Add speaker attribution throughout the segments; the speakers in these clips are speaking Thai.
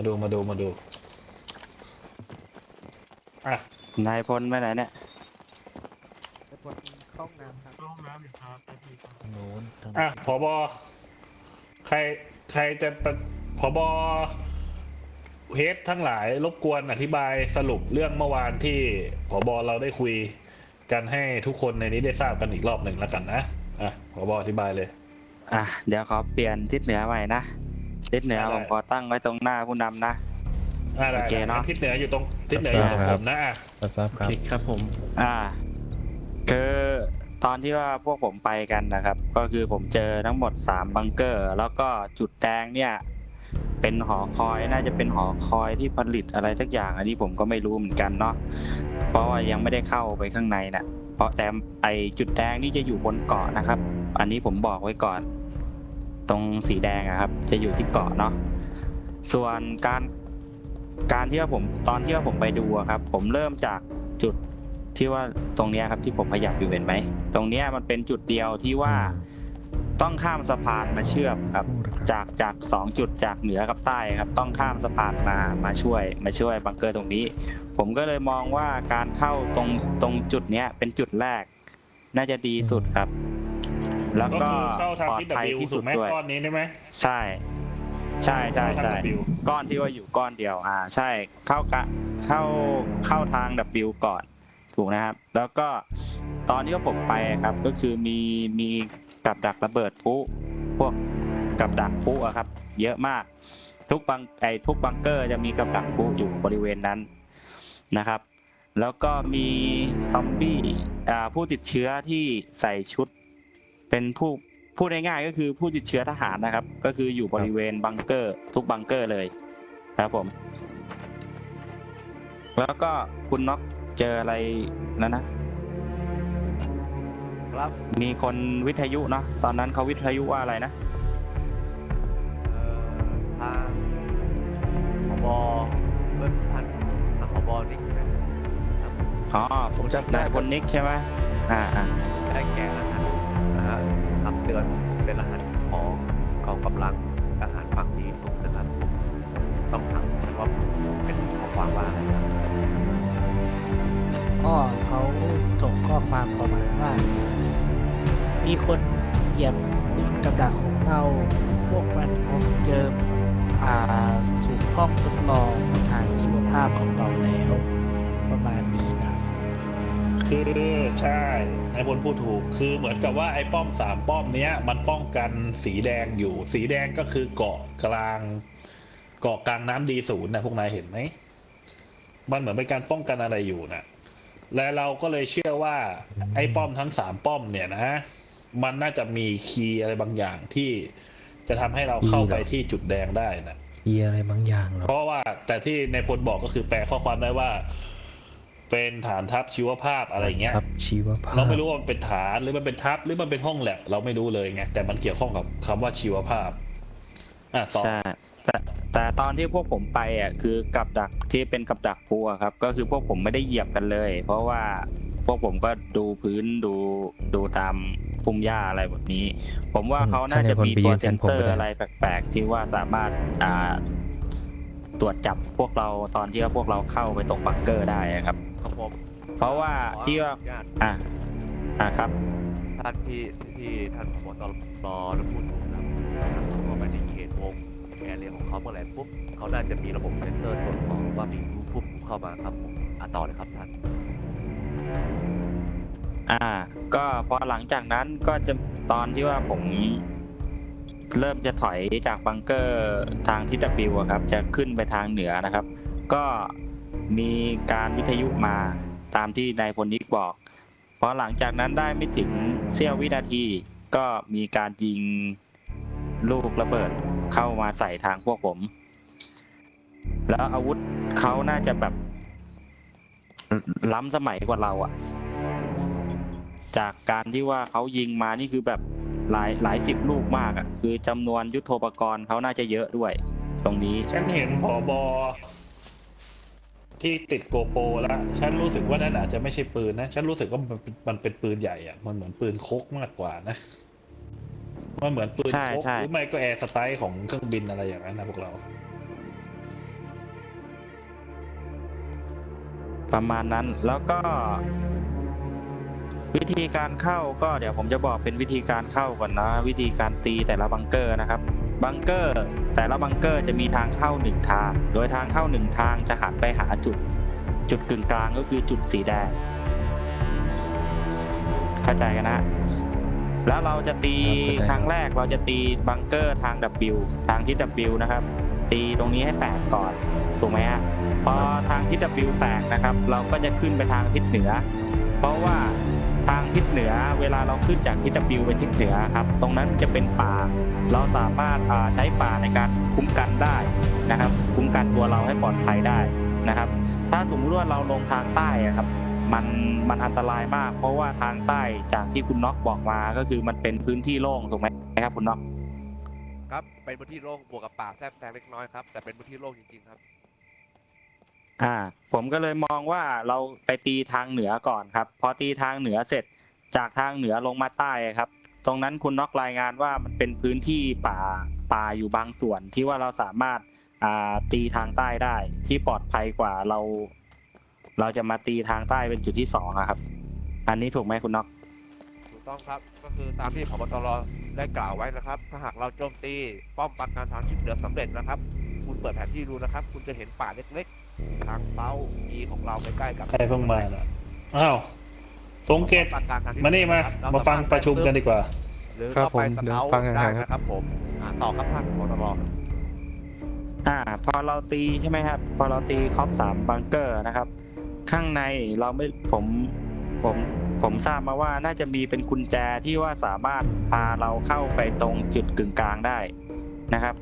Speaker 1: มาดูมาดูมาดูอะ
Speaker 2: นายพลไปไหนเนี่ย
Speaker 3: ไปปวดเข้าห้องน้ำครับ
Speaker 4: เข้าห้องน้ำอยู่ครับแป๊บนึงครับ
Speaker 3: ทางโน้นทาง
Speaker 1: อะผบใครใครจะปะผบเฮดทั้งหลายรบกวนอธิบายสรุปเรื่องเมื่อวานที่ผบเราได้คุยกันให้ทุกคนในนี้ได้ทราบกันอีกรอบหนึ่งแล้วกันนะอะผบอธิบายเลย
Speaker 2: อะเดี๋ยวขอเปลี่ยนทิศเหนือใหม่นะ ทิศเหนือ
Speaker 1: ได้
Speaker 2: ผมขอตั้งไว้ตรงหน้าผู้นำนะ
Speaker 1: อะได้
Speaker 2: โอเคเนอะ
Speaker 1: ทิศเหนืออยู่ตรงทิศเหนืออยู่ตรงผมนะอะ
Speaker 3: รับทราบครับ
Speaker 4: ครับผม
Speaker 2: อ่า คือตอนที่ว่าพวกผมไปกันนะครับ ก็คือผมเจอทั้งหมดสามบังเกอร์ แล้วก็จุดแดงเนี่ย เป็นหอคอยน่าจะเป็นหอคอยที่ผลิตอะไรสักอย่าง อันนี้ผมก็ไม่รู้เหมือนกันเนาะเพราะว่ายังไม่ได้เข้าไปข้างในนะเพราะแต่ไอจุดแดงนี่จะอยู่บนเกาะนะครับ อันนี้ผมบอกไว้ก่อน ตรงสีแดงอะครับ จะอยู่ที่เกาะเนาะส่วนการการที่ว่าผมตอนที่ว่าผมไปดูอะครับ ผมเริ่มจากจุดที่ว่าตรงเนี้ยครับที่ผมขยับอยู่เห็นไหมตรงเนี้ยมันเป็นจุดเดียวที่ว่าต้องข้ามสะพานมาเชื่อมครับ จากจากสองจุดจากเหนือกับใต้ครับ ต้องข้ามสะพานมามาช่วย มาช่วยบังเกอร์ตรงนี้ ผมก็เลยมองว่าการเข้าตรงตรงจุดเนี้ยเป็นจุดแรก น่าจะดีสุดครับ แล้ว
Speaker 1: ก็
Speaker 2: ก็
Speaker 1: คือเข้าทาง
Speaker 2: ปลอด
Speaker 1: ทิศ
Speaker 2: ภัย
Speaker 1: W
Speaker 2: ที่
Speaker 1: ถู
Speaker 2: สุ
Speaker 1: ก
Speaker 2: ด
Speaker 1: ไหม
Speaker 2: ด้วย
Speaker 1: ก้อนนี้ได้ไหม
Speaker 2: ใช่ ใช่ใช่
Speaker 1: เข้า
Speaker 2: ใช่
Speaker 1: ทาง W
Speaker 2: ก้อนที่ว่าอยู่ก้อนเดียว อ่า ใช่เข้ากะเข้าเข้าทาง W ก่อนถูกนะครับ แล้วก็ตอนที่ว่าผมไปครับ ก็คือมีมีกับดักระเบิดพลุพวกกับดักพลุอะครับ เยอะมาก ทุกบังไอทุกบังเกอร์จะมีกับดักพลุอยู่บริเวณนั้นนะครับ แล้วก็มีซอมบี้อ่าผู้ติดเชื้อที่ใส่ชุด เป็นผู้พูดง่ายๆก็คือผู้ติดเชื้อทหารนะครับ ก็คืออยู่บริเวณบังเกอร์ ทุกบังเกอร์เลยครับผม แล้วก็คุณน็อกเจออะไรแล้วนะ
Speaker 5: ครับ
Speaker 2: มีคนวิทยุเนาะตอนนั้นเขาวิทยุว่าอะไรนะ
Speaker 5: เอ่อทางผบเบิ้ลพันทางผบนิกนะครับ
Speaker 2: อ๋อผมจำได้คนนิกใช่ไหมอ่าอ่า
Speaker 5: ได้แก่รหัสนะฮะคำ เตือนเป็นรหัสของกองกำลังทหารฝั่งนี้สุดนะครับ ต้องถามกันว่าเป็นข้อความว่าอะไรครับ
Speaker 3: ก็เขาส่งข้อความประมาณว่า มีคนเหยียบกับดักของเรา พวกมันพบเจออ่าสู่ห้องทดลองทางชีวภาพของเราแล้ว ประมาณนี้
Speaker 1: คือใช่ไอ้พลพูดถูก คือเหมือนกับว่าไอ้ป้อมสามป้อมเนี้ย มันป้องกันสีแดงอยู่ สีแดงก็คือเกาะกลาง เกาะกลางน้ำดีศูนย์นะพวกนายเห็นไหมมันเหมือนเป็นการป้องกันอะไรอยู่นะและเราก็เลยเชื่อว่า ไอ้ป้อมทั้งสามป้อมเนี่ยนะมันน่าจะมีคีย์อะไรบางอย่างที่จะทำให้เราเข้าไปที่จุดแดงได้นะ
Speaker 6: มีอะไรบางอย่างเหรอ
Speaker 1: เพราะว่าแต่ที่ในพลบอกก็คือแปลข้อความได้ว่า เป็นฐานทัพชีวภาพอะไรเงี้ย
Speaker 6: ครับชีวภาพ
Speaker 1: เราไม่รู้ว่ามันเป็นฐานหรือมันเป็นทัพหรือมันเป็นห้องแลบเราไม่รู้เลยไงแต่มันเกี่ยวข้องกับคำว่าชีวภาพอะต่อ
Speaker 2: ใช่แต่แต่ตอนที่พวกผมไปอะคือกับดักที่เป็นกับดักพูอะครับ ก็คือพวกผมไม่ได้เหยียบกันเลย เพราะว่าพวกผมก็ดูพื้นดูดูตามพุ่มหญ้าอะไรแบบนี้ ผมว่าเขาน่าจะมีตัวเซ็นเซอร์อะไรแปลกๆ ที่ว่าสามารถอ่าตรวจจับพวกเราตอนที่ว่าพวกเราเข้าไปตรงบังเกอร์ได้อะครับ
Speaker 5: ครับผม
Speaker 2: เพราะว่าที่ว่า
Speaker 5: ขออนุญาต
Speaker 2: อะอะครับ
Speaker 5: ท่านที่ที่ท่านผบตรได้พูดถูกนะครับถ้าเขาเข้าไปในเขตวงแอเรียของเขาเมื่อไหร่ปุ๊บเขาน่าจะมีระบบเซ็นเซอร์ตรวจสอบว่ามีผู้ผู้เข้ามาครับผมอะต่อเลยครับท่าน
Speaker 2: อ่า ก็พอหลังจากนั้นก็จะตอนที่ว่าผมเริ่มจะถอยจากบังเกอร์ทางทิศบิวอะครับ จะขึ้นไปทางเหนือนะครับ ก็ มีการวิทยุมาตามที่นายพลนิกบอกพอหลังจากนั้นได้ไม่ถึงเสี้ยววินาที ก็มีการยิงลูกระเบิดเข้ามาใส่ทางพวกผม แล้วอาวุธเขาน่าจะแบบ ล้ำสมัยกว่าเราอะจากการที่ว่าเขายิงมานี่คือแบบหลายหลายสิบลูกมากอะคือจำนวนยุทโธปกรณ์เขาน่าจะเยอะด้วย ตรงนี้
Speaker 1: ฉันเห็นผอบอ ที่ติดโกโปรแล้วฉันรู้สึกว่านั่นอาจจะไม่ใช่ปืนนะ ฉันรู้สึกว่ามันมันเป็นปืนใหญ่อะ มันเหมือนปืนคกมากกว่านะ มันเหมือนปืนคกหรือไม่ก็แอร์สไตล์ของเครื่องบินอะไรอย่างนั้นนะพวกเรา
Speaker 2: ประมาณนั้นแล้วก็ วิธีการเข้าก็เดี๋ยวผมจะบอกเป็นวิธีการเข้าก่อนนะ วิธีการตีแต่ละบังเกอร์นะครับ บังเกอร์ แต่ละบังเกอร์จะมีทางเข้าหนึ่งทาง โดยทางเข้าหนึ่งทางจะหันไปหาจุด จุดกึ่งกลางก็คือจุดสีแดง เข้าใจกันนะ แล้วเราจะตี
Speaker 6: ครับเข้าใจ ครับ
Speaker 2: ครั้งแรกเราจะตีบังเกอร์ทาง W ทางทิศ W นะครับ ตีตรงนี้ให้แตกก่อน ถูกไหมฮะ พอทางทิศ W แตกนะครับ เราก็จะขึ้นไปทางทิศเหนือ เพราะว่า ทางทิศเหนือ เวลาเราขึ้นจากทิศ W ไปทิศเหนือครับ ตรงนั้นจะเป็นป่า เราสามารถอ่าใช้ป่าในการคุ้มกันได้นะครับ คุ้มกันตัวเราให้ปลอดภัยได้นะครับ ถ้าสมมติว่าเราลงทางใต้อะครับมันมันอันตรายมาก เพราะว่าทางใต้จากที่คุณน็อกบอกมาก็คือมันเป็นพื้นที่โล่งถูกไหมครับคุณน็อก
Speaker 5: ครับเป็นพื้นที่โล่งบวกกับป่าแทรกแซงเล็กน้อยครับแต่เป็นพื้นที่โล่งจริงๆครับ
Speaker 2: อ่า ผมก็เลยมองว่าเราไปตีทางเหนือก่อนครับ พอตีทางเหนือเสร็จ จากทางเหนือลงมาใต้ครับ ตรงนั้นคุณน็อกรายงานว่ามันเป็นพื้นที่ป่าป่าอยู่บางส่วนที่ว่าเราสามารถอ่าตีทางใต้ได้ ที่ปลอดภัยกว่าเรา เราจะมาตีทางใต้เป็นจุดที่สองอะครับ อันนี้ถูกไหมคุณน็อก
Speaker 5: ถูกต้องครับก็คือตามที่พบตรได้กล่าวไว้นะครับ ถ้าหากเราโจมตีป้อมปราการทางทิศเหนือสำเร็จนะครับ คุณเปิดแผนที่ดูนะครับ คุณจะเห็นป่าเล็กๆ ทางเป้าอีของเราใกล้ๆกับ
Speaker 1: ใครเพิ่งมาน่ะอ้าว สงเกต
Speaker 5: ป้อปราการทางทิศ
Speaker 1: มานี่มา
Speaker 5: ครับเร
Speaker 1: มาฟังประชุมกันดีกว่า
Speaker 5: หรือ
Speaker 4: ครับ
Speaker 5: เข้าไป
Speaker 4: ผม
Speaker 5: ส
Speaker 4: เดี๋ยว
Speaker 5: เกา
Speaker 4: ฟัง
Speaker 5: ได้
Speaker 4: ห่างๆครับ
Speaker 5: นะครับผมอ่าต่อครับท่านพบตร
Speaker 2: อ่า พอเราตีใช่ไหมครับ พอเราตีครอบสามบังเกอร์นะครับ ข้างในเราไม่ผมผมผมทราบมาว่าน่าจะมีเป็นกุญแจที่ว่าสามารถพาเราเข้าไปตรงจุดกึ่งกลางได้นะครับ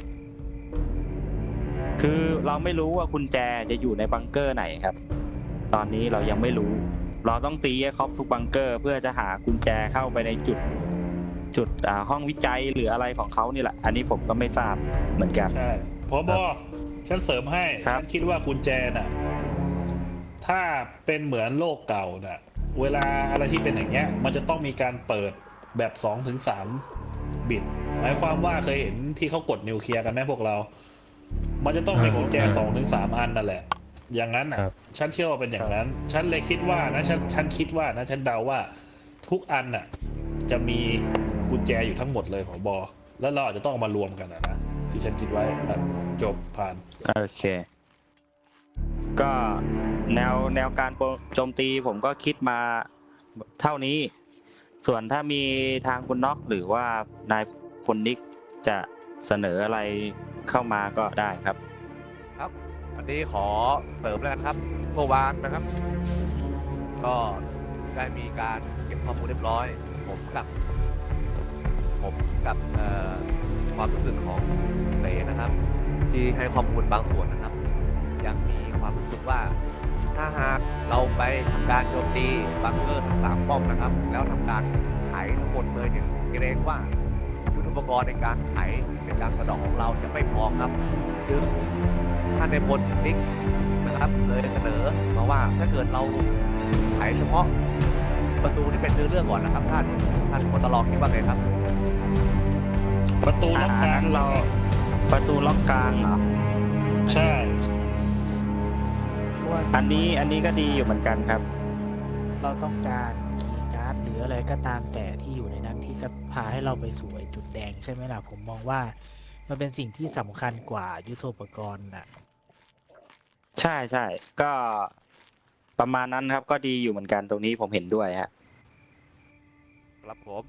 Speaker 2: คือเราไม่รู้ว่ากุญแจจะอยู่ในบังเกอร์ไหนครับ ตอนนี้เรายังไม่รู้ เราต้องตีให้ครบทุกบังเกอร์ เพื่อจะหากุญแจเข้าไปในจุดจุดอ่าห้องวิจัยหรืออะไรของเขานี่แหละ อันนี้ผมก็ไม่ทราบเหมือนกัน
Speaker 1: ใช่พอบอฉันเสริมให้
Speaker 2: ครับ
Speaker 1: ฉันคิดว่ากุญแจน่ะ ถ้าเป็นเหมือนโลกเก่าน่ะ เวลาอะไรที่เป็นอย่างเงี้ย มันจะต้องมีการเปิดแบบสองถึงสามบิต หมายความว่าเคยเห็นที่เขากดนิวเคลียร์กันไหมพวกเรา มันจะต้องมีกุญแจ
Speaker 6: อ่า
Speaker 1: สองถึงสามอันนั่นแหละ อย่างนั้นน่ะ
Speaker 6: ครับ
Speaker 1: ฉันเชื่อว่าเป็นอย่างนั้น ฉันเลยคิดว่านะ ฉันฉันคิดว่านะ ฉันเดาว่าทุกอันน่ะ จะมีกุญแจอยู่ทั้งหมดเลยผอบอแล้วเราอาจจะต้องเอามารวมกันนะนะที่ฉันคิดไว้อะจบผ่าน
Speaker 2: โอเค ก็แนวแนวการโจมตีผมก็คิดมาเท่านี้ ส่วนถ้ามีทางคุณน็อกหรือว่านายพลนิกจะเสนออะไรเข้ามาก็ได้ครับ
Speaker 5: ครับ อันนี้ขอเสริมแล้วกันครับเมื่อวานนะครับ ก็ได้มีการเก็บข้อมูลเรียบร้อย ผมกับ ผมกับเอ่อความรู้สึกของเสนะครับ ที่ให้ข้อมูลบางส่วนนะครับ ยังมีความรู้สึกว่า ถ้าหากเราไปทำการโจมตีบังเกอร์ทั้งสามป้อมนะครับ แล้วทำการไขทั้งหมดเลยเนี่ยเกรงว่ายุทธปกรณ์ในการไขในการสะดอกของเราจะไม่พอครับจึง ท่านในพลนิกนะครับเลยเสนอมาว่าถ้าเกิดเราไขเฉพาะประตูที่เป็นเนื้อเรื่องก่อนนะครับ ท่านท่านพลตลองคิดว่าไงครับ
Speaker 1: ประตูล็อก
Speaker 2: อ่าก
Speaker 1: ลาง
Speaker 2: นั้นเรา ประตูล็อกกลางเหรอ
Speaker 1: ใช่
Speaker 3: เพราะว่า
Speaker 2: อันนี้อันนี้ก็ดีอยู่เหมือนกันครับ
Speaker 3: เราต้องการคีย์การ์ดหรืออะไรก็ตามแต่ที่อยู่ในนั้นที่จะพาให้เราไปสู่ไอ้จุดแดงใช่ไหมล่ะผมมองว่า มันเป็นสิ่งที่สำคัญกว่ายุทโธปกรณ์น่ะ
Speaker 2: ใช่ใช่ก็ประมาณนั้นครับ ก็ดีอยู่เหมือนกันตรงนี้ผมเห็นด้วยฮะ
Speaker 5: ครับผม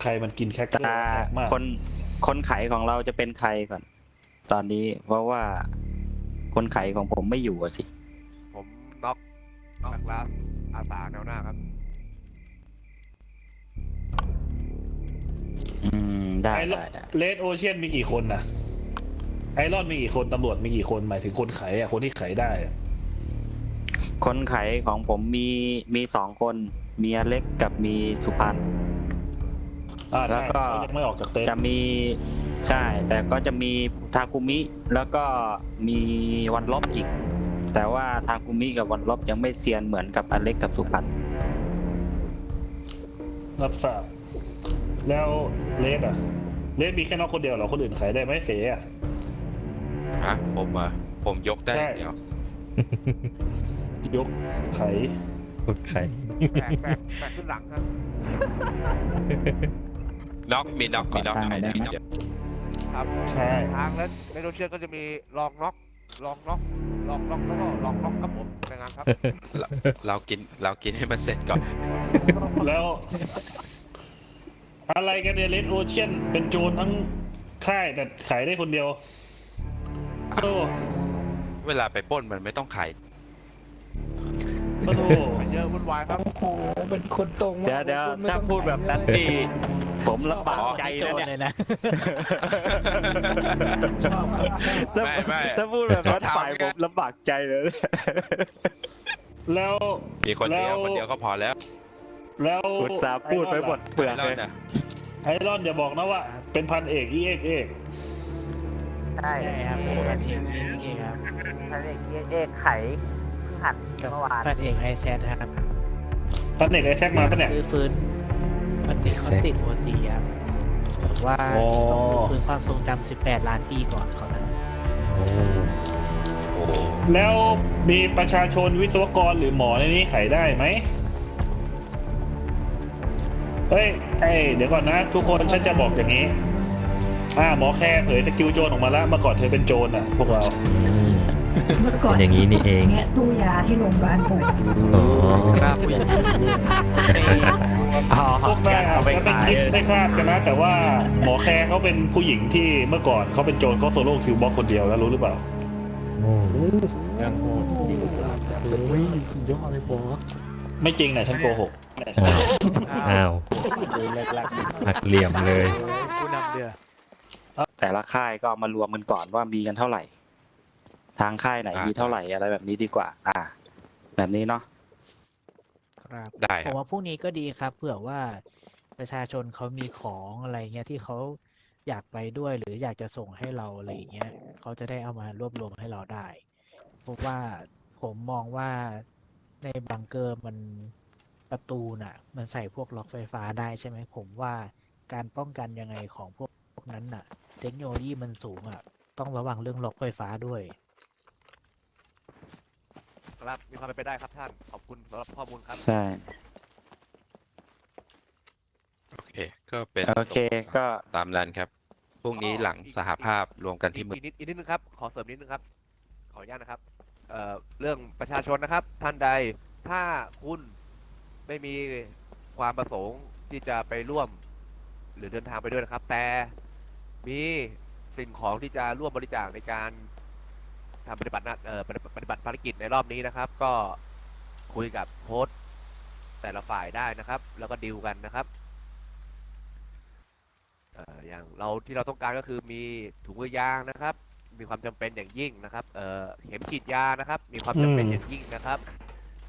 Speaker 1: ใครมันกินแคคเกอร์
Speaker 2: แต่
Speaker 1: แซ่บมาก
Speaker 2: คนคนไขของเราจะเป็นใครก่อน ตอนนี้เพราะว่าคนไขของผมไม่อยู่อะสิ
Speaker 5: ผมน็อกนักล่าอาสาแนวหน้าครับ
Speaker 2: อืม ได้
Speaker 1: ไอร
Speaker 2: ได้ได้
Speaker 1: เลดโอเชียนมีกี่คนนะไอ รอนมีกี่คนตำรวจมีกี่คนหมายถึงคนไขอะคนที่ไขได้อะ
Speaker 2: คนไขของผมมีมีสองคนมีอเล็กกับมีสุพันธ์
Speaker 1: อ่า
Speaker 2: แล้
Speaker 1: ใช่
Speaker 2: วก็
Speaker 1: เขายังไม่ออกจากเต็นท์
Speaker 2: จะมีใช่ แต่ก็จะมีทาคุมิแล้วก็มีวันลบอีก แต่ว่าทาคุมิกับวันลบยังไม่เซียนเหมือนกับอเล็กกับสุพันธ์
Speaker 1: รับทราบแล้วเลดอะเลดมีแค่น้องคนเดียวเหรอคนอื่นไขได้ไหมเสอะ
Speaker 7: ฮะผมอะ
Speaker 4: ผมยกได้
Speaker 1: ใช่
Speaker 4: อย่างเดียวย
Speaker 1: กไข
Speaker 6: กดไข่
Speaker 5: แบกแบกแบกขึ้นหลังครับ
Speaker 4: น็อกมีน็อกมีน็อก
Speaker 2: ขอทาง
Speaker 4: ให้
Speaker 2: ได้
Speaker 4: ได้
Speaker 2: ไหม
Speaker 4: เดี๋ยว
Speaker 5: ครับ
Speaker 1: ใช่
Speaker 5: ทางแล้วในโซเชียลก็จะมีลองน็อกลองน็อกลองน็อกแล้วก็ลองน็อกครับผมในงานครับ
Speaker 4: เรากินเรากินให้มันเสร็จก่อน
Speaker 1: แล้ว อะไรกันเนี่ยเลดโอเชียนเป็นโจรทั้งค่ายแต่ขายได้คนเดียว โอ้
Speaker 4: เวลาไปปล้นมันไม่ต้องขาย
Speaker 1: โอ้โห
Speaker 5: มันเยอะวุ่นวายครับ
Speaker 6: เป็นคนตรง
Speaker 2: เดี๋ยวเดี๋ยวถ้าพูดแบบนั้นดีผมลำบากใจ
Speaker 3: โจ
Speaker 2: นะ
Speaker 3: ร
Speaker 2: เนี่ย
Speaker 3: เลยนะ
Speaker 2: ถ้า
Speaker 4: ไม่ไม่
Speaker 2: ถ้าพูดแบบนั้น
Speaker 4: เขาทำ
Speaker 2: ฝ่ายผมลำบากใจเลย
Speaker 1: แล้ว
Speaker 4: มีคนเดียว
Speaker 1: แล้ว
Speaker 4: คนเดียวก็พอแล้ว
Speaker 1: แล้ว
Speaker 2: อุตส่าห์พูดไปหมดเปลือก
Speaker 4: แล้ว
Speaker 2: เลย
Speaker 4: นะ
Speaker 1: ไอรอนอย่าบอกนะว่า เป็นพันเอกอีเอกเอก
Speaker 7: ใช่
Speaker 3: ใช่ครับผมพันเอกเองเองครับ
Speaker 7: พันเอกเอกเอกไข่เพิ่งหัด
Speaker 3: กับ
Speaker 7: เมื่อวาน
Speaker 3: พันเอกไอแซดครับ
Speaker 1: พันเอกไอแซกมาปะเนี่ย
Speaker 3: คือฟื้นพันเอกเขาติดโอซีครับแบบว่า
Speaker 1: โอ้
Speaker 3: ต้องฟื้นความทรงจำ18 ล้านปีก่อนเขานั้น
Speaker 6: โอ้
Speaker 4: โอ้โห
Speaker 1: แล้วมีประชาชนวิศวกรหรือหมอในนี้ขายได้ไหมเฮ้ยไอยเดี๋ยวก่อนนะ ทุกคนฉันจะบอกอย่างนี้ อ่าหมอแค่เผยสกิลโจรออกมาแล้วเมื่อก่อนเธอเป็นโจรอะพวกเรา
Speaker 6: อืม
Speaker 8: เมื่อก่อน
Speaker 6: เป็นอย่างนี้นี่เอง
Speaker 8: แงะตู้ยาที่โรงพยาบาลบ่อย
Speaker 6: อ๋อ
Speaker 2: ครับอ๋อ
Speaker 1: พวกนายอา
Speaker 2: เอา
Speaker 1: จ
Speaker 2: ไป
Speaker 1: จะไม่
Speaker 2: ขาย
Speaker 1: คิดไม่คาดกันนะ แต่ว่าหมอแคร์เขาเป็นผู้หญิงที่เมื่อก่อนเขาเป็นโจรเขาโซโล่คิวบ็อกคนเดียวแล้วรู้หรือเปล่า
Speaker 6: โอ้
Speaker 3: ยังโหดจริง
Speaker 6: โหยอดเลยปอ
Speaker 1: ไม่จริงนะฉันโกหก
Speaker 6: อ้าว
Speaker 3: ดูเลิกลัก
Speaker 6: หักเหลี่ยมเลย
Speaker 3: ผู้นำเดือ
Speaker 2: แต่ละค่ายก็เอามารวมกันก่อนว่ามีกันเท่าไหร่ ทางค่ายไหนมีเท่าไหร่อะไรแบบนี้ดีกว่า อ่า แบบนี้เนาะ
Speaker 3: ครับ
Speaker 4: ได้ค
Speaker 3: ผ
Speaker 4: รับ
Speaker 3: มว่าพวกนี้ก็ดีครับเผื่อว่าประชาชนเขามีของอะไรเงี้ยที่เขาอยากไปด้วยหรืออยากจะส่งให้เราอะไรอย่างเงี้ยเขาจะได้เอามารวบรวมให้เราได้เพราะว่าผมมองว่าในบังเกอร์มันประตูน่ะ มันใส่พวกล็อกไฟฟ้าได้ใช่ไหมผมว่าการป้องกันยังไงของพวกพวก นั้นน่ะ เทคโนโลยีมันสูงอะ ต้องระวังเรื่องล็อกไฟฟ้าด้วย
Speaker 5: ครับ มีความเป็นไปได้ครับท่าน ขอบคุณสำหรับข้อมูลครับ
Speaker 2: ใช่
Speaker 4: โอเค ก็เป็น
Speaker 2: โอเคก็
Speaker 4: ตามนั้นครับ พรุ่งนี้หลังสหภาพรวมกันที่เมือง
Speaker 5: อีกนิดอีกนิดนึงครับ ขอเสริมนิดนึงครับ ขออนุญาตนะครับเอ่อเรื่องประชาชนนะครับ ท่านใดถ้าคุณไม่มีความประสงค์ที่จะไปร่วม หรือเดินทางไปด้วยนะครับ แต่ มีสิ่งของที่จะร่วมบริจาคในการทำปฏิบัติหน้าเอ่อปฏิปฏิบัติภารกิจในรอบนี้นะครับ ก็คุยกับโค้ชแต่ละฝ่ายได้นะครับ แล้วก็ดีลกันนะครับเอ่ออย่างเราที่เราต้องการก็คือมีถุงมือยางนะครับ มีความจำเป็นอย่างยิ่งนะครับเอ่อเข็มฉีดยานะครับ มีความจำเป็น
Speaker 1: อ
Speaker 5: ย่างยิ่งนะครับ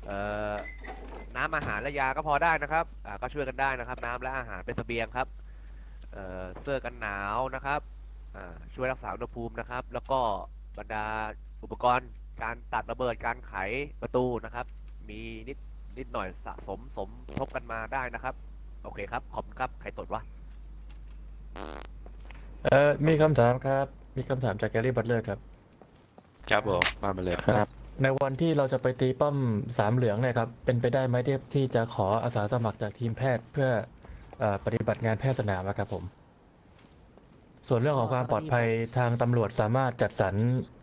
Speaker 5: เอ่อน้ำอาหารและยาก็พอได้นะครับอ่าก็ช่วยกันได้นะครับ น้ำและอาหารเป็นเสบียงครับ เอ่อเสื้อกันหนาวนะครับอ่าช่วยรักษาอุณหภูมินะครับ แล้วก็บรรดาอุปกรณ์การตัดระเบิดการไขประตูนะครับ มีนิดนิดหน่อยสะสมสมทบกันมาได้นะครับ โอเคครับ ขอบคุณครับใครตดวะ
Speaker 6: เออมีคำถามครับ มีคำถามจากแกรี่บัตเลอร์ครับ
Speaker 4: ครับผมมามาเลย
Speaker 2: ครับ
Speaker 6: ในวันที่เราจะไปตีป้อมสามเหลืองเนี่ยครับ เป็นไปได้ไหมที่ที่จะขออาสาสมัครจากทีมแพทย์เพื่อ เออปฏิบัติงานแพทย์สนามอะครับผม ส่วนเรื่องของความปลอดภัยทางตำรวจสามารถจัดสรร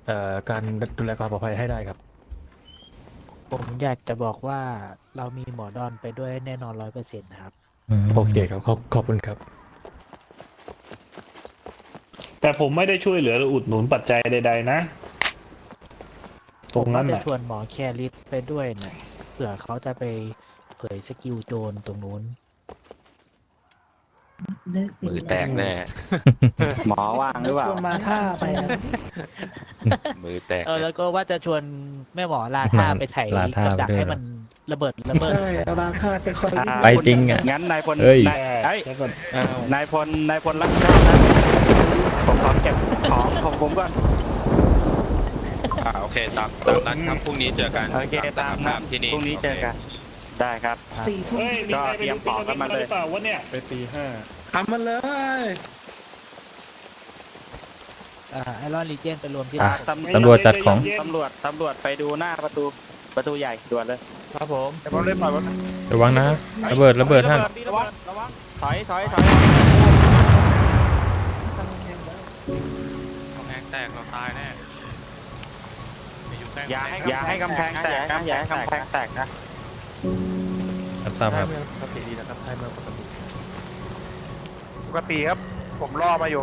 Speaker 6: เอ่อการดูแลความปลอดภัยให้ได้ครับ
Speaker 3: ผมอยากจะบอกว่าเรามีหมอดอนไปด้วยแน่นอนร้อยเปอร์เซ็นต์ครับ
Speaker 6: โอเคครับขอบขอบคุณครับ
Speaker 1: แต่ผมไม่ได้ช่วยเหลือหรืออุดหนุนปัจจัยใด ๆ นะตรงนั้น
Speaker 3: ผมว่า
Speaker 1: น่ะ
Speaker 3: จะชวนหมอแคริสไปด้วยนะเผื่อเขาจะไปเผยสกิลโจรตรงนู้น
Speaker 8: เลิก
Speaker 4: มือแตกแน่
Speaker 2: หมอว่างหรือเปล่า
Speaker 8: มาท่าไปนะ
Speaker 4: มือแตก
Speaker 3: เออ
Speaker 4: แน่
Speaker 3: แล้วก็ว่าจะชวนแม่หมอลาท่าไปไถ่
Speaker 6: ลาท่า
Speaker 3: กับดัก
Speaker 6: ไปด้วย
Speaker 3: ให้มันระเบิดระเบิด
Speaker 8: ใช่เอาบางท่าเป็นคน
Speaker 2: อ่า
Speaker 6: ไปจริงอะ
Speaker 2: งั้นนายพล
Speaker 6: เฮ้ย
Speaker 2: นายเฮ้ย
Speaker 1: แล้วก็
Speaker 2: นายพลนายพลรับผิดชอบนะผมขอเก็บของของผมก่อน
Speaker 4: อ่าโอเคตามตามนั้นครับพรุ่งนี้เจอกัน
Speaker 2: โอเค
Speaker 4: ส
Speaker 2: ตาม
Speaker 4: ห
Speaker 2: นั้
Speaker 4: ภานพที่นี่
Speaker 2: พรุ่งนี้เจอกัน ได้ครับ
Speaker 8: สี่ทุ่ม
Speaker 1: เฮ้ยมีใครไป
Speaker 2: ก็เตรีย
Speaker 1: ดู
Speaker 2: มของกันมาเลย
Speaker 1: หรือเปล่าวะเนี่ย
Speaker 6: ไปตีห้า
Speaker 9: ทำมันเลย
Speaker 3: อ่าไอรอนลีเจนไปรวมที่
Speaker 9: อะ
Speaker 3: ร้านผม
Speaker 9: ตำรวจจัดของ
Speaker 2: ตำรวจตำรวจไปดูหน้าประตูประตูใหญ่ด่วนเลย
Speaker 6: ครับผม
Speaker 9: ระวังนะระเบิดระเบิดท่าน
Speaker 2: ระวังระวังถอยถอยถอย
Speaker 4: กำแพงแตกเราตายแน่ไม่อยู่ใกล้
Speaker 2: อย่าให้อย่าให้กำแพงแตกนะอย่าให้กำแพงแตกนะ
Speaker 9: รับทราบครับ
Speaker 6: เมืองปกติดีนะครับท้ายเมืองปกติ
Speaker 10: ปกติครับ ผมล่อมาอยู่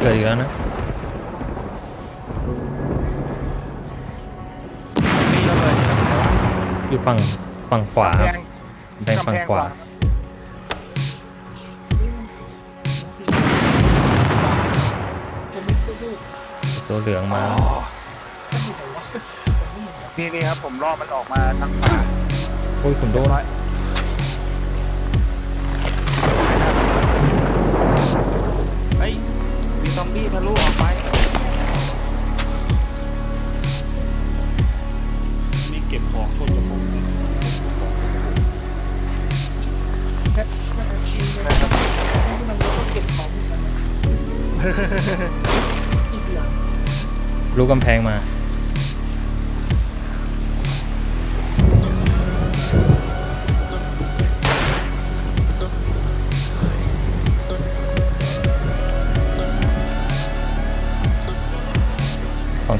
Speaker 9: เกิดอีกแล้วนะ
Speaker 2: มีระเบิดอยู่
Speaker 9: อยู่ฝั่งฝั่งขวาครับ
Speaker 10: แพง
Speaker 9: แบงฝั่งขวาตัวเหลืองมา
Speaker 10: นี่นี่ครับผมล่อมันออกมาทางขวา
Speaker 9: โอ้ยผมโดน
Speaker 2: เฮ้ยมีซอมบี้ทะลุออกไป
Speaker 1: นี่เก็บของช่วยจะผม
Speaker 9: ลูกกำแพงมา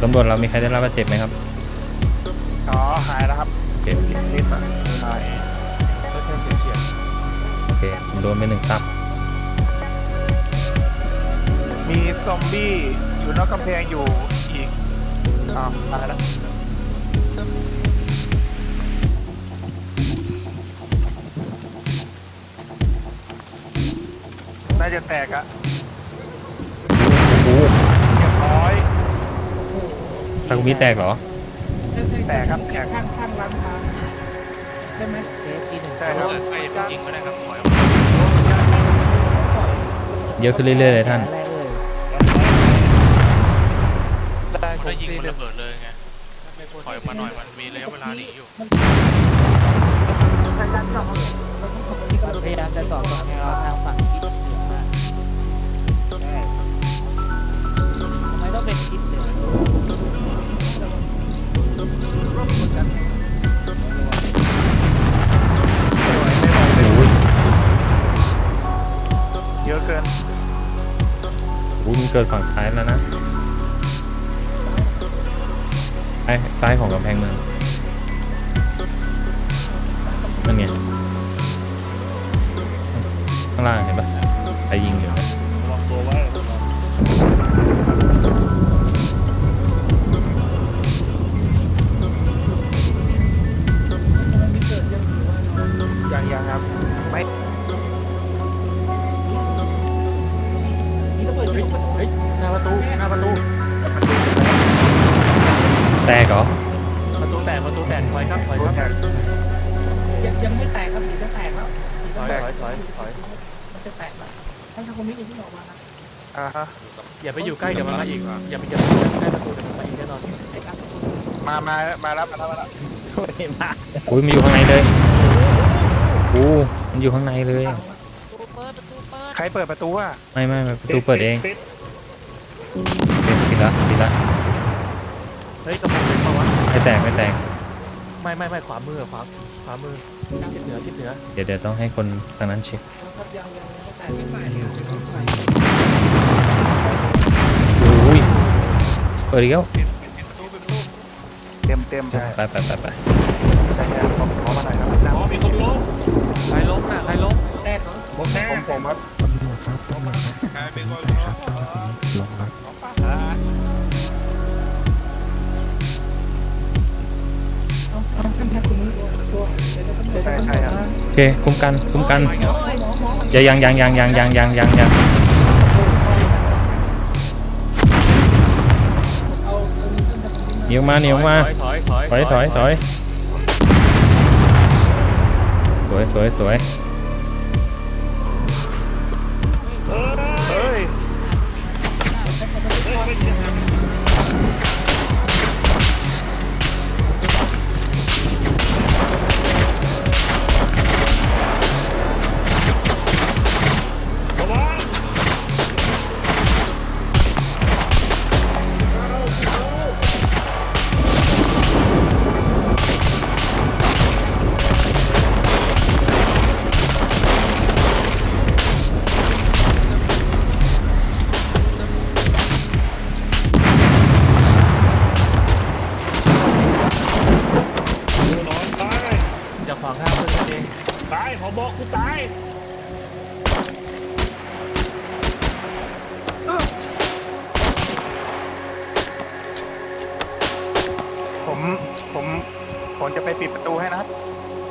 Speaker 9: ตำรวจเรามีใครได้รับบาดเจ็บไหมครับ
Speaker 10: อ๋อหายแล้วครับ
Speaker 9: โอเค
Speaker 10: นิดอะหาย
Speaker 9: โอเคผมโดนไปหนึ่งตับ
Speaker 10: มีซอมบี้อยู่นอกกำแพงอยู่อีกอ้าวตายแล้วน่าจะแตกอะ
Speaker 9: โอ้โห
Speaker 10: เรียบร้อย
Speaker 9: ทากุมิแตกเหรอ
Speaker 10: แตกครับแตก
Speaker 8: ข้างข้างร้านค้าใช่ไหม
Speaker 3: เซฟทีหนึ่ง
Speaker 10: ใช่ครับ
Speaker 4: เปิดไฟอย่าเพิ่งยิงก็ได้ครับถอย
Speaker 9: เยอะขึ้นเรื่อยๆเลยท่าน
Speaker 3: อะไรเอ่ย
Speaker 4: ถ้ายิงมันระเบิดเลยไงถอยมาหน่อยมันมีระยะเวลาหนีอยู่
Speaker 3: พยายามจะต่อกำแพงเราทางฝั่งทิศเหนือมาทำ ไมต้องเป็นทิศเหนือ
Speaker 10: เยอะเกิน
Speaker 9: โอ้ยมันเกิดฝั่งซ้ายแล้วนะซ้ายซ้ายของกำแพงเมืองนั่นไงข้างล่างเห็นปะไปยิงอยู่นะ
Speaker 10: มา
Speaker 8: มามา
Speaker 6: แล้
Speaker 10: วมาแล้วมาแล้ว
Speaker 9: อุ้ยมันอยู่ข้างในเลยโอ้มันอยู่ข้างในเลย
Speaker 10: ใครเปิดประตูอะ
Speaker 9: ไม่ไม่ไม่ประตูเปิดเอง
Speaker 1: ปิด
Speaker 9: โอเคปิดละปิดละ
Speaker 6: เฮ้ยกำแพงเป็นปะวะ
Speaker 9: ไม่แตกไม่แตก
Speaker 6: ไม่ไม่ไม่ขวามือขวาขวามือทิศเหนือทิศเหนือ
Speaker 9: เดี๋ยวเดี๋ยวต้องให้คนทางนั้นเช็ค
Speaker 8: ครับยังยังไม่แตกที่ใหม่
Speaker 9: โอ้ยเปิดอีกแล้ว
Speaker 10: เต็มเต็มใช่
Speaker 9: ไปไปไปไป
Speaker 10: ใช่ใช่ขอขอมาหน่อยครับ
Speaker 1: อ๋อมีคนลง
Speaker 6: ใครล้มน่ะใครล้ม
Speaker 8: แตกเหรอ
Speaker 1: ผมแท้
Speaker 10: ผมผมครับ
Speaker 4: กลายเป็นคน
Speaker 8: เอาเอาขึ้นแค่ตรงนี้ตัวเดี๋ยวจะต้องเดี๋ยวจะต้อง
Speaker 10: ใช่ใช่ครับ
Speaker 9: โอเคคุ้มกันคุ้มกันอย่ายังยังยังยังยังยังยังยัง
Speaker 8: เห
Speaker 9: นียวมาเหนียวมา
Speaker 6: ถอยถอย
Speaker 9: ถอยถอยถอยสวยสวยสวย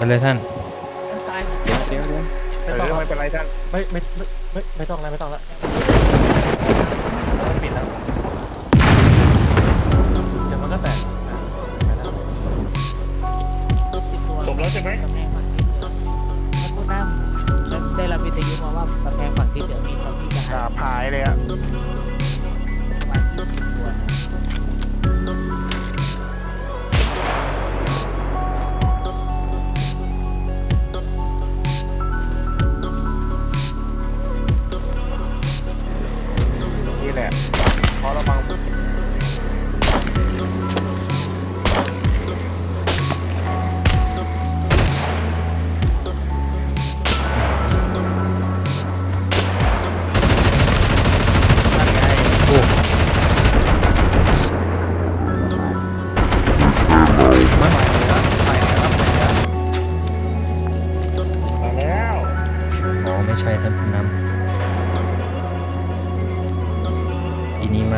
Speaker 10: เล
Speaker 9: ยท่าน
Speaker 8: ตาย
Speaker 6: เดี๋ยวเดี๋ยวเดี๋ยว
Speaker 10: เออไม่เป็นไรท่าน
Speaker 6: ไม่ไม่ไม่ไม่ไม่ต้องแล้วไม่ต้องแล้วปิดแล้วเดี๋ยวมันก็แตก
Speaker 1: จบแล้วใช่ไหม
Speaker 3: กำแพงฝั่งทิศเหนือท่านผู้นำได้ได้รับวิทยุมาว่ากำแพงฝั่งทิศเหนือมีซอมบี้ทหา
Speaker 10: ดารบหายเลยอะ
Speaker 3: ประ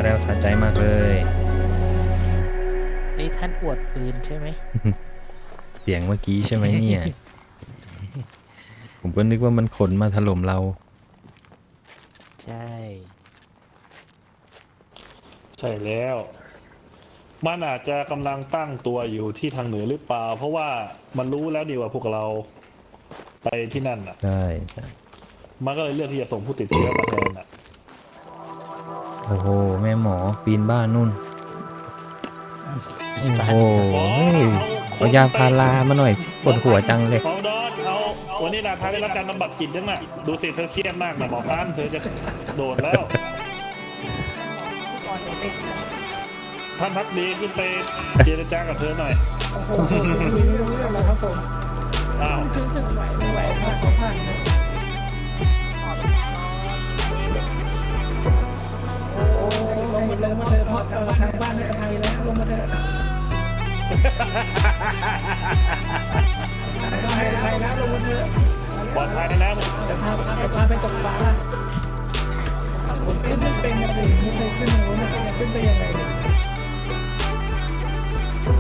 Speaker 10: แล้
Speaker 1: ว
Speaker 9: สะใจมากเลย
Speaker 3: นี่ท่านอวดปืนใช่ไหม
Speaker 9: เสียงเมื่อกี้ใช่ไหมเนี่ย ผมก็นึกว่ามันขนมาถล่มเรา
Speaker 3: ใช่
Speaker 1: ใช่แล้ว มันอาจจะกำลังตั้งตัวอยู่ที่ทางเหนือหรือเปล่า เพราะว่ามันรู้แล้วดีว่าพวกเราไปที่นั่นอะ
Speaker 9: ใช่ใช่
Speaker 1: มันก็เลยเลือกที่จะส่งผู้ติดเชื้อมาแทนอะ
Speaker 9: โอ้โห แม่หมอปีนบ้านนู่น โอ้โหเฮ้ยเอายาพารามาหน่อยสิปวดหัวจังเลย
Speaker 1: เอาดอนเอาวันนี้นาทาได้รับการบำบัดจิตยังน่ะดูสิเธอเครียดมากนะหมอพานเธอจะโดดแล้วท่านพักดีขึ้นไปเจรจากับเธอหน่อย
Speaker 8: โอ้โหไม่รู้เรื่องแล้วครับผม
Speaker 1: อ้าว
Speaker 8: ไม่ไหวมากเขาผ่านเมาเลยมาเถอะเพราะเอาทางบ้านไม่อภัยแล้วลงมาเถอะไม่ให้อภัยแล้วลงมาเถอะ
Speaker 1: ปลอดภัยแล้ว
Speaker 8: จะพาจะพาไปตกปลาผมเป็นไม่เป็นนะสิไม่เคยขึ้นมาโน้นจะขึ้นไปยังไง